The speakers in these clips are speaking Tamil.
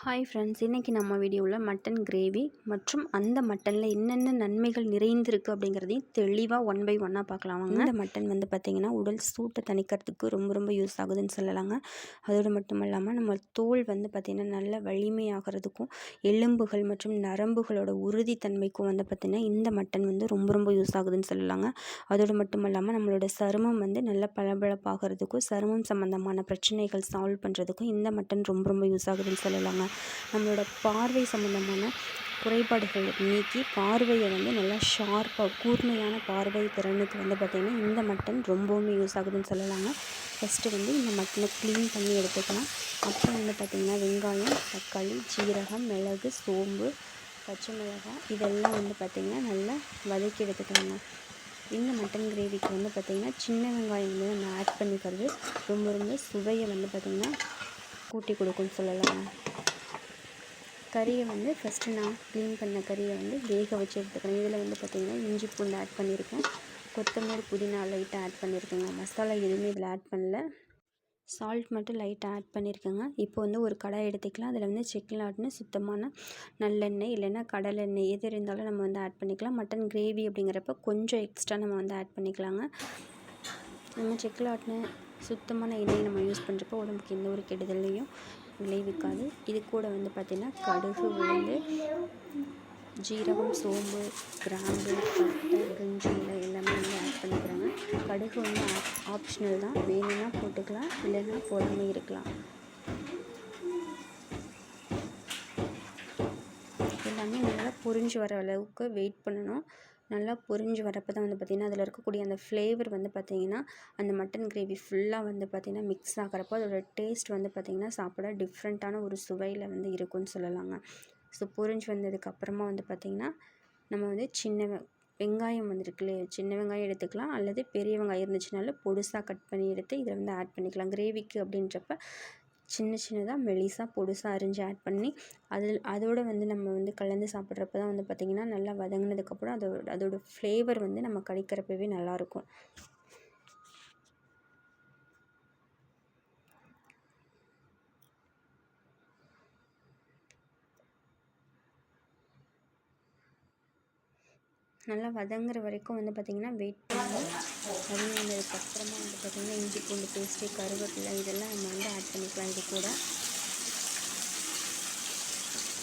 ஹாய் ஃப்ரெண்ட்ஸ் இன்றைக்கி நம்ம வீடியோவில் மட்டன் கிரேவி மற்றும் அந்த மட்டனில் என்னென்ன நன்மைகள் நிறைந்திருக்கு அப்படிங்கிறதையும் தெளிவாக ஒன் பை ஒன்னாக பார்க்கலாம் வாங்க. இந்த மட்டன் வந்து பார்த்திங்கன்னா உடல் சூட்டை தணிக்கிறதுக்கு ரொம்ப ரொம்ப யூஸ் ஆகுதுன்னு சொல்லலாங்க. அதோடு மட்டும் இல்லாமல் நம்ம தோல் வந்து பார்த்திங்கன்னா நல்ல வலிமையாகிறதுக்கும் எலும்புகள் மற்றும் நரம்புகளோட உறுதித்தன்மைக்கும் வந்து பார்த்திங்கன்னா இந்த மட்டன் வந்து ரொம்ப ரொம்ப யூஸ் ஆகுதுன்னு சொல்லலாங்க. அதோடு மட்டும் இல்லாமல் நம்மளோட சருமம் வந்து நல்ல பளபளப்பாகிறதுக்கும் சருமம் சம்மந்தமான பிரச்சனைகள் சால்வ் பண்ணுறதுக்கும் இந்த மட்டன் ரொம்ப ரொம்ப யூஸ் ஆகுதுன்னு சொல்லலாங்க. நம்மளோட பார்வை சம்மந்தமான குறைபாடுகள் நீக்கி பார்வையை வந்து நல்லா ஷார்ப்பாக கூர்மையான பார்வை திறனுக்கு வந்து பார்த்திங்கன்னா இந்த மட்டன் ரொம்பவுமே யூஸ் ஆகுதுன்னு சொல்லலாங்க. ஃபஸ்ட்டு வந்து இந்த மட்டனை க்ளீன் பண்ணி எடுத்துக்கலாம். அப்புறம் வந்து பார்த்திங்கன்னா வெங்காயம் தக்காளி ஜீரகம் மிளகு சோம்பு பச்சை மிளகாய் இதெல்லாம் வந்து பார்த்திங்கன்னா நல்லா வதக்கி எடுத்துக்கலாங்க. இந்த மட்டன் கிரேவிக்கு வந்து பார்த்திங்கன்னா சின்ன வெங்காயம் வந்து நம்ம ஆட் பண்ணிக்கிறது ரொம்ப ரொம்ப சுவையை வந்து பார்த்திங்கன்னா கூட்டி கொடுக்கும்னு சொல்லலாம் கறியை வந்து ஃபஸ்ட்டு நான் க்ளீன் பண்ண கறியை வந்து வேக வச்சு எடுத்துக்கிறேன். இதில் வந்து பார்த்திங்கன்னா இஞ்சி பூண்டு ஆட் பண்ணியிருக்கேன். கொத்தமல்லி புதினா லைட்டாக ஆட் பண்ணியிருக்கேங்க. மசாலா எதுவுமே இதில் ஆட் பண்ணல. சால்ட் மட்டும் லைட்டாக ஆட் பண்ணியிருக்கேங்க. இப்போ வந்து ஒரு கடாய் எடுத்துக்கலாம். அதில் வந்து செக்கிலாட்னு சுத்தமான நல்லெண்ணெய் இல்லைன்னா கடலெண்ணெய் எது இருந்தாலும் நம்ம வந்து ஆட் பண்ணிக்கலாம். மட்டன் கிரேவி அப்படிங்கிறப்ப கொஞ்சம் எக்ஸ்ட்ரா நம்ம வந்து ஆட் பண்ணிக்கலாங்க. நம்ம செக்கிலாட்னு சுத்தமான எண்ணெய் நம்ம யூஸ் பண்ணுறப்போ உடம்புக்கு எந்த ஒரு கெடுதலையும் விளைவிக்காது. இது கூட வந்து பார்த்திங்கன்னா கடுகு உளுந்து ஜீரகம் சோம்பு கிராம்பு பட்டை பிரிஞ்சி இலை எல்லாமே வந்து ஆட் பண்ணிக்கிறாங்க. கடுகு வந்து ஆப்ஷனல் தான். வேணும்னா போட்டுக்கலாம் இல்லைன்னா போடாமல் இருக்கலாம். எல்லாமே நல்லா புரிஞ்சு வர அளவுக்கு வெயிட் பண்ணணும். நல்லா பொரிஞ்சு வரப்போ தான் வந்து பார்த்திங்கன்னா அதில் இருக்கக்கூடிய அந்த ஃப்ளேவர் வந்து பார்த்திங்கன்னா அந்த மட்டன் கிரேவி ஃபுல்லாக வந்து பார்த்திங்கன்னா மிக்ஸ் ஆகிறப்போ அதோடய டேஸ்ட் வந்து பார்த்திங்கன்னா சாப்பிட டிஃப்ரெண்ட்டான ஒரு சுவையில் வந்து இருக்கும்னு சொல்லலாங்க. ஸோ பொரிஞ்சு வந்ததுக்கப்புறமா வந்து பார்த்திங்கன்னா நம்ம வந்து சின்ன வெங்காயம் வந்துருக்குல்லையா சின்ன வெங்காயம் எடுத்துக்கலாம். அல்லது பெரிய வெங்காயம் இருந்துச்சுனாலும் பொடுசாக கட் பண்ணி எடுத்து இதில் வந்து ஆட் பண்ணிக்கலாம். கிரேவிக்கு அப்படின்றப்ப சின்ன சின்னதாக மெலிசாக பொடுசாக அரிஞ்சு ஆட் பண்ணி அதில் அதோடு வந்து நம்ம வந்து கலந்து சாப்பிட்றப்ப தான் வந்து பார்த்திங்கன்னா நல்லா வதங்கினதுக்கப்புறம் அதோட அதோடய ஃப்ளேவர் வந்து நம்ம கடிக்கிறப்பவே நல்லாயிருக்கும் நல்லா வதங்குற வரைக்கும் வந்து பார்த்திங்கன்னா வெயிட் பண்ணணும் வதங்கினதுக்கப்புறமா வந்து பார்த்திங்கன்னா இஞ்சி பூண்டு பேஸ்ட்டு கருவேப்பிலை இதெல்லாம் நம்ம வந்து ஆட் பண்ணிக்கலாம். இது கூட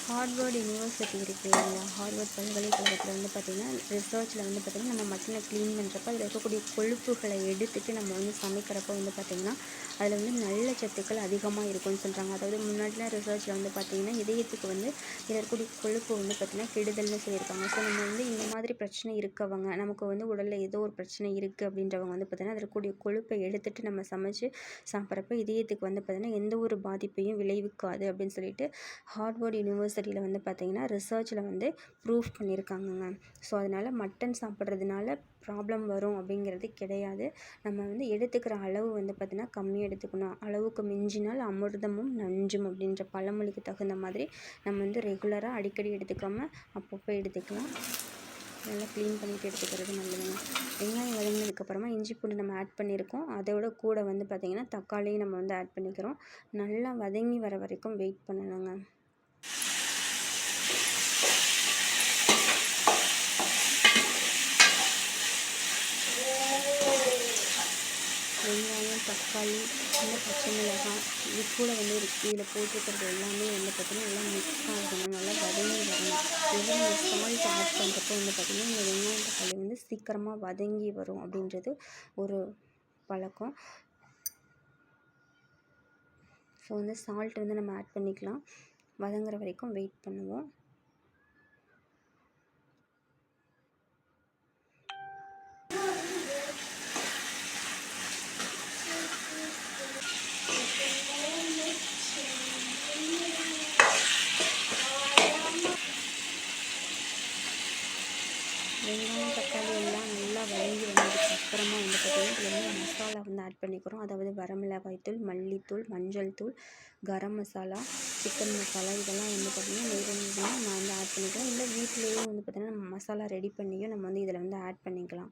ஹார்வர்டு யூனிவர்சிட்டி இருக்குது இல்லைங்களா ஹார்வர்ட் பல்கலைக்கழகத்தில் வந்து பார்த்திங்கன்னா ரிசர்ச்சில் வந்து பார்த்திங்கன்னா நம்ம மட்டனை க்ளீன் பண்ணுறப்ப அதில் இருக்கக்கூடிய கொழுப்புகளை எடுத்துகிட்டு நம்ம வந்து சமைக்கிறப்போ வந்து பார்த்திங்கன்னா அதில் வந்து நல்ல சத்துக்கள் அதிகமாக இருக்கும்னு சொல்கிறாங்க அதாவது முன்னாடிலாம் ரிசர்ச்சில் வந்து பார்த்திங்கன்னா இதயத்துக்கு வந்து இதில் இருக்கக்கூடிய கொழுப்பு வந்து பார்த்திங்கன்னா கெடுதல்னு சொல்லியிருக்காங்க. ஸோ நம்ம வந்து இந்த மாதிரி பிரச்சனை இருக்கவங்க நமக்கு வந்து உடலில் ஏதோ ஒரு பிரச்சனை இருக்குது அப்படின்றவங்க வந்து பார்த்திங்கன்னா அதில் இருக்கக்கூடிய கொழுப்பை எடுத்துகிட்டு நம்ம சமைச்சு சாப்பிட்றப்ப இதயத்துக்கு வந்து பார்த்திங்கன்னா எந்த ஒரு பாதிப்பையும் விளைவிக்காது அப்படின்னு சொல்லிட்டு ஹார்வர்ட் யூனிவர்சிட்டி யூனிவர்சிட்டியில் வந்து பார்த்திங்கன்னா ரிசர்ச்சில் வந்து ப்ரூஃப் பண்ணியிருக்காங்கங்க ஸோ அதனால் மட்டன் சாப்பிட்றதுனால ப்ராப்ளம் வரும் அப்படிங்கிறது கிடையாது. நம்ம வந்து எடுத்துக்கிற அளவு வந்து பார்த்திங்கன்னா கம்மியாக எடுத்துக்கணும். அளவுக்கு மிஞ்சினால் அமிர்தமும் நஞ்சும் அப்படின்ற பழமொழிக்கு தகுந்த மாதிரி நம்ம வந்து ரெகுலராக அடிக்கடி எடுத்துக்காமல் அப்பப்போ எடுத்துக்கலாம். நல்லா க்ளீன் பண்ணிவிட்டு எடுத்துக்கிறது நல்லதுங்க. வெங்காயம் வதங்கினதுக்கப்புறமா இஞ்சி பூண்டு நம்ம ஆட் பண்ணியிருக்கோம் அதோட கூட வந்து பார்த்திங்கன்னா தக்காளியும் நம்ம வந்து ஆட் பண்ணிக்கிறோம். நல்லா வதங்கி வர வரைக்கும் வெயிட் பண்ணணுங்க வெங்காயம் தக்காளி இந்த பச்சை மிளகாய் இது கூட வந்து இதில் போட்டிருக்கிறது எல்லாமே வந்து பார்த்திங்கன்னா நல்லா மிக்ஸ் ஆகணும் நல்லா வதங்கி வரணும். எவ்வளோ இந்த சால்ட் ஆட் பண்ணுறப்போ வந்து பார்த்திங்கன்னா இந்த வெங்காயம் தக்காளி வந்து சீக்கிரமாக வதங்கி வரும் அப்படின்றது ஒரு பழக்கம். ஸோ வந்து சால்ட் வந்து நம்ம ஆட் பண்ணிக்கலாம். வதங்குற வரைக்கும் வெயிட் பண்ணுவோம் வெங்காயம் தக்காளி எல்லாம் நல்லா வதங்கி வந்ததுக்கு அப்புறமா மசாலா வந்து ஆட் பண்ணிக்கிறோம். அதாவது வரமிளகாய் தூள் மல்லித்தூள் மஞ்சள் தூள் கரம் மசாலா சிக்கன் மசாலா இதெல்லாம் வந்து பார்த்திங்கன்னா வேணும்னா நான் வந்து ஆட் பண்ணிக்கிறேன். இல்லை வீட்டிலேயே வந்து பார்த்திங்கன்னா நம்ம மசாலா ரெடி பண்ணியும் நம்ம வந்து இதில் வந்து ஆட் பண்ணிக்கலாம்.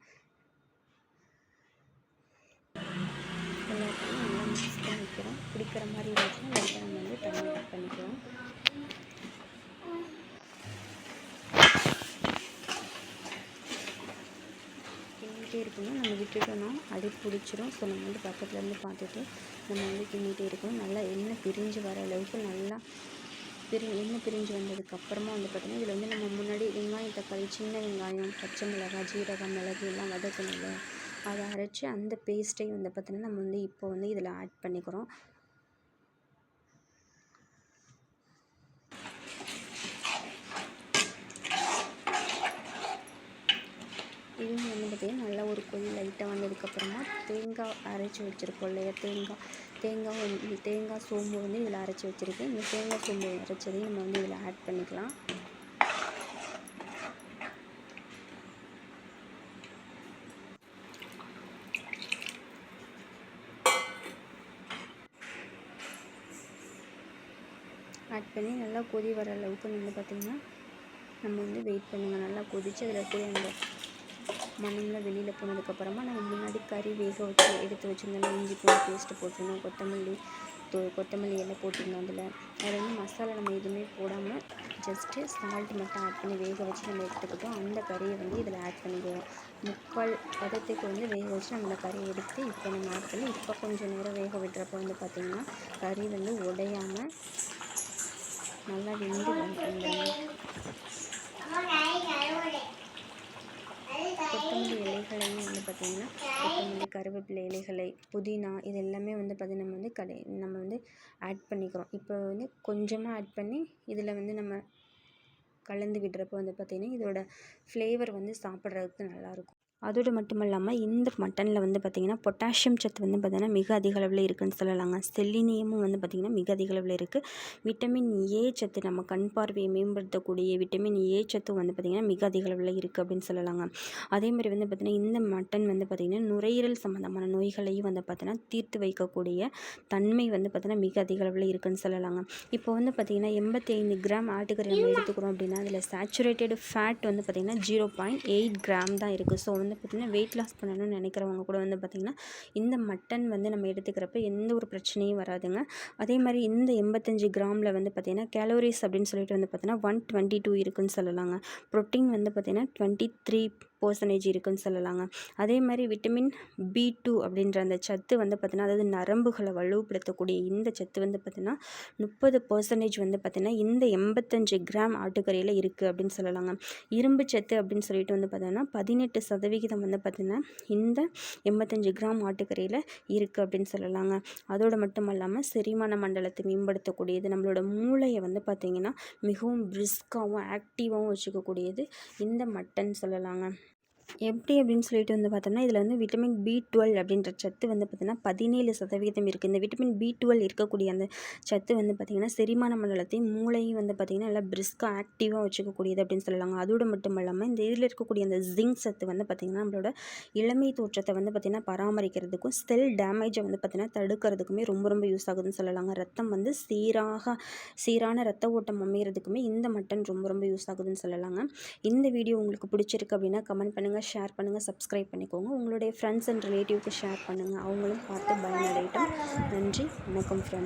எல்லாத்தையும் நல்லா மிக்ஸ் பண்ணிக்கிறோம் பிடிக்கிற மாதிரி இருந்துச்சுன்னா நம்ம வந்து தண்ணி ஆட் பண்ணிக்கிறோம் இருக்கணும். நம்ம விட்டுட்டோம்னா அடி பிடிச்சிரும். ஸோ நம்ம வந்து பக்கத்துலேருந்து பார்த்துட்டு நம்ம வந்து கிண்டிகிட்டே இருக்கணும். நல்லா எண்ணெய் பிரிஞ்சு வர அளவுக்கு நல்லா பிரி எண்ணெய் பிரிஞ்சு வந்ததுக்கப்புறமா வந்து பார்த்திங்கன்னா இதில் வந்து நம்ம முன்னாடி வெங்காயம் தக்காளி சின்ன வெங்காயம் பச்சை மிளகாய் ஜீரகம் மிளகு எல்லாம் வதக்கணும்ல அதை அரைச்சி அந்த பேஸ்ட்டையும் வந்து பார்த்திங்கன்னா நம்ம வந்து இப்போ வந்து இதில் ஆட் பண்ணிக்கிறோம். இவங்க வந்து பார்த்திங்கன்னா நல்லா ஒரு கொதி லைட்டாக வந்ததுக்கப்புறமா தேங்காய் அரைச்சி வச்சுருக்கோம் இல்லையா? தேங்காய் தேங்காய் வந்து தேங்காய் சோம்பு வந்து இதில் அரைச்சி வச்சுருக்கேன். இந்த தேங்காய் சோம்பு அரைச்சதையும் நம்ம வந்து இதில் ஆட் பண்ணிக்கலாம். ஆட் பண்ணி நல்லா கொதி வர அளவுக்கு வந்து பார்த்திங்கன்னா நம்ம வந்து வெயிட் பண்ணுங்கள் நல்லா கொதித்து அதில் கூட அந்த மணம்லாம் வெளியில் போனதுக்கப்புறமா நம்ம முன்னாடி கறி வேக வச்சு எடுத்து வச்சுருந்தோம் இஞ்சி பூண்டு பேஸ்ட்டு போட்டிருந்தோம் கொத்தமல்லி தூ கொத்தமல்லி எல்லாம் போட்டிருந்தோம் அதில். அதில் வந்து மசாலா நம்ம எதுவுமே போடாமல் ஜஸ்ட்டு சால்ட் மட்டும் ஆட் பண்ணி வேக வச்சு நம்ம எடுத்துக்கிட்டோம். அந்த கறியை வந்து இதில் ஆட் பண்ணிக்குவோம். முக்கால் பதத்துக்கு வந்து வேக வச்சு நம்ம அந்த கறியை எடுத்து இப்போ நம்ம ஆட் பண்ணி இப்போ கொஞ்சம் நேரம் வேக விடுறப்போ வந்து பார்த்திங்கன்னா கறி வந்து உடையாமல் நல்லா வெந்து வந்து கொத்தமல்லி இலைகளையும் வந்து பார்த்திங்கன்னா கொத்தமல்லி கருவேப்பிலை இலைகளை புதினா இது எல்லாமே வந்து பார்த்திங்கன்னா நம்ம வந்து கடை நம்ம வந்து ஆட் பண்ணிக்கிறோம். இப்போ வந்து கொஞ்சமாக ஆட் பண்ணி இதில் வந்து நம்ம கலந்து விடுறப்போ வந்து பார்த்திங்கன்னா இதோட ஃப்ளேவர் வந்து சாப்பிட்றதுக்கு நல்லாயிருக்கும். அதோடு மட்டும் இல்லாமல் இந்த மட்டனில் வந்து பார்த்திங்கன்னா பொட்டாசியம் சத்து வந்து பார்த்திங்கன்னா மிக அதிக அளவில் இருக்குதுன்னு சொல்லலாங்க செல்லினியமும் வந்து பார்த்திங்கன்னா மிக அதிக அளவில் இருக்குது விட்டமின் ஏ சத்து நம்ம கண் பார்வையை மேம்படுத்தக்கூடிய விட்டமின் ஏ சத்து வந்து பார்த்திங்கன்னா மிக அதிக அளவில் இருக்குது அப்படின்னு சொல்லலாங்க அதே மாதிரி வந்து பார்த்திங்கன்னா இந்த மட்டன் வந்து பார்த்திங்கன்னா நுரையீரல் சம்மந்தமான நோய்களையும் வந்து பார்த்திங்கன்னா தீர்த்து வைக்கக்கூடிய தன்மை வந்து பார்த்திங்கன்னா மிக அதிக அளவில் இருக்குதுன்னு சொல்லலாங்க இப்போ வந்து பார்த்திங்கன்னா எண்பத்தி ஐந்து கிராம் ஆட்டுக்கறி நம்ம எடுத்துக்கிறோம் அப்படின்னா அதில் சேச்சுரேட்டட் ஃபேட் வந்து பார்த்திங்கன்னா ஜீரோ பாயிண்ட் எயிட் கிராம் தான் இருக்குது ஸோ வந்து வந்து பார்த்திங்கன்னா வெயிட் லாஸ் பண்ணணும்னு நினைக்கிறவங்க கூட வந்து பார்த்திங்கன்னா இந்த மட்டன் வந்து நம்ம எடுத்துக்கிறப்ப எந்த ஒரு பிரச்சனையும் வராதுங்க. அதே மாதிரி இந்த எண்பத்தஞ்சு கிராமில் வந்து பார்த்திங்கன்னா கேலோரிஸ் அப்படின்னு சொல்லிட்டு வந்து பார்த்திங்கன்னா ஒன் டுவெண்ட்டி டூ இருக்குன்னு சொல்லலாங்க. ப்ரோட்டீன் வந்து பார்த்திங்கன்னா டுவெண்ட்டி த்ரீ பர்சன்டேஜ் இருக்குதுன்னு சொல்லலாங்க. அதே மாதிரி விட்டமின் பி டூ அப்படின்ற அந்த சத்து வந்து பார்த்திங்கன்னா அதாவது நரம்புகளை வலுப்படுத்தக்கூடிய இந்த சத்து வந்து பார்த்திங்கன்னா முப்பது பர்சன்டேஜ் வந்து பார்த்திங்கன்னா இந்த எண்பத்தஞ்சு கிராம் ஆட்டுக்கறியில் இருக்குது அப்படின்னு சொல்லலாங்க. இரும்பு சத்து அப்படின்னு சொல்லிட்டு வந்து பார்த்தோன்னா பதினெட்டு சதவிகிதம் வந்து பார்த்திங்கன்னா இந்த எண்பத்தஞ்சு கிராம் ஆட்டுக்கறியில் இருக்குது அப்படின்னு சொல்லலாங்க. அதோடு மட்டும் இல்லாமல் செரிமான மண்டலத்தை மேம்படுத்தக்கூடியது நம்மளோட மூளையை வந்து பார்த்திங்கன்னா மிகவும் பிரிஸ்காகவும் ஆக்டிவாகவும் வச்சுக்கக்கூடியது இந்த மட்டன் சொல்லலாங்க. எப்படி அப்படின்னு சொல்லிட்டு வந்து பார்த்தோம்னா இதில் வந்து விட்டமின் பி டுவெல் அப்படின்ற சத்து வந்து பார்த்திங்கன்னா பதினேழு சதவீதம் இருக்குது இந்த விட்டமின் பி டுவெல் இருக்கக்கூடிய அந்த சத்து வந்து பார்த்திங்கன்னா செரிமான மண்டலத்தையும் மூளையும் வந்து பார்த்திங்கன்னா நல்லா பிரிஸ்காக ஆக்டிவாக வச்சுக்கக்கூடியது அப்படின்னு சொல்லலாங்க. அதோடு மட்டும் இல்லாமல் இந்த இதில் இருக்கக்கூடிய அந்த ஜிங்க் சத்து வந்து பார்த்திங்கன்னா நம்மளோட இளமை தோற்றத்தை வந்து பார்த்திங்கன்னா பராமரிக்கிறதுக்கும் செல் டேமேஜை வந்து பார்த்திங்கன்னா தடுக்கிறதுக்குமே ரொம்ப ரொம்ப யூஸ் ஆகுதுன்னு சொல்லலாங்க. ரத்தம் வந்து சீராக சீரான ரத்த ஓட்டம் அமைகிறதுக்குமே இந்த மட்டன் ரொம்ப ரொம்ப யூஸ் ஆகுதுன்னு சொல்லலாங்க. இந்த வீடியோ உங்களுக்கு பிடிச்சிருக்கு அப்படின்னா கமெண்ட் பண்ணுங்கள் ஷேர் பண்ணுங்கள் சப்ஸ்கிரைப் பண்ணிக்கோங்க. உங்களுடைய ஃப்ரெண்ட்ஸ் அண்ட் ரிலேட்டிவ்க்கு ஷேர் பண்ணுங்கள் அவங்களும் பார்த்து பயனடையட்டும். நன்றி வணக்கம் ஃப்ரெண்ட்ஸ்